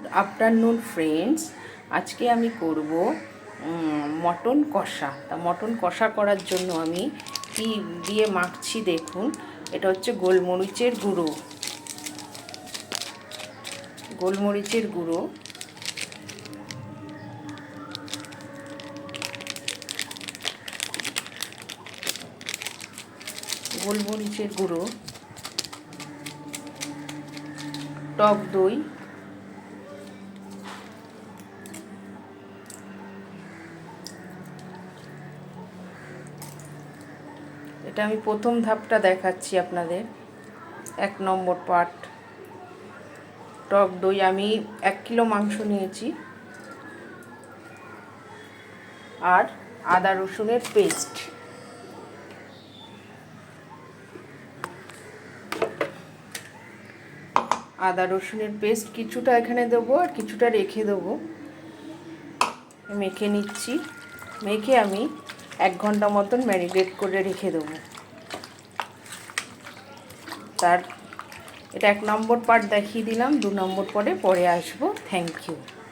Good afternoon friends আজকে আমি করব মটন কষা। তা মটন কষা করার জন্য আমি কি দিয়ে মাখছি দেখুন। এটা হচ্ছে গোলমরিচের গুঁড়ো। গোলমরিচের গুঁড়ো। গোলমরিচের গুঁড়ো। টক দই। এটা আমি প্রথম ধাপটা দেখাচ্ছি আপনাদের। এক নম্বর পার্ট। টক দই, আমি এক কিলো মাংস নিয়েছি। আর আদা রসুনের পেস্ট। আদা রসুনের পেস্ট কিছুটা এখানে দেবো আর কিছুটা রেখে দেবো। মেখে নিচ্ছি। মেখে আমি এক ঘণ্টা মতন ম্যারিনেট করে রেখে দেবো। তার, এটা এক নম্বর পার্ট দেখিয়ে দিলাম, দু নম্বর পরে পরে আসব। Thank you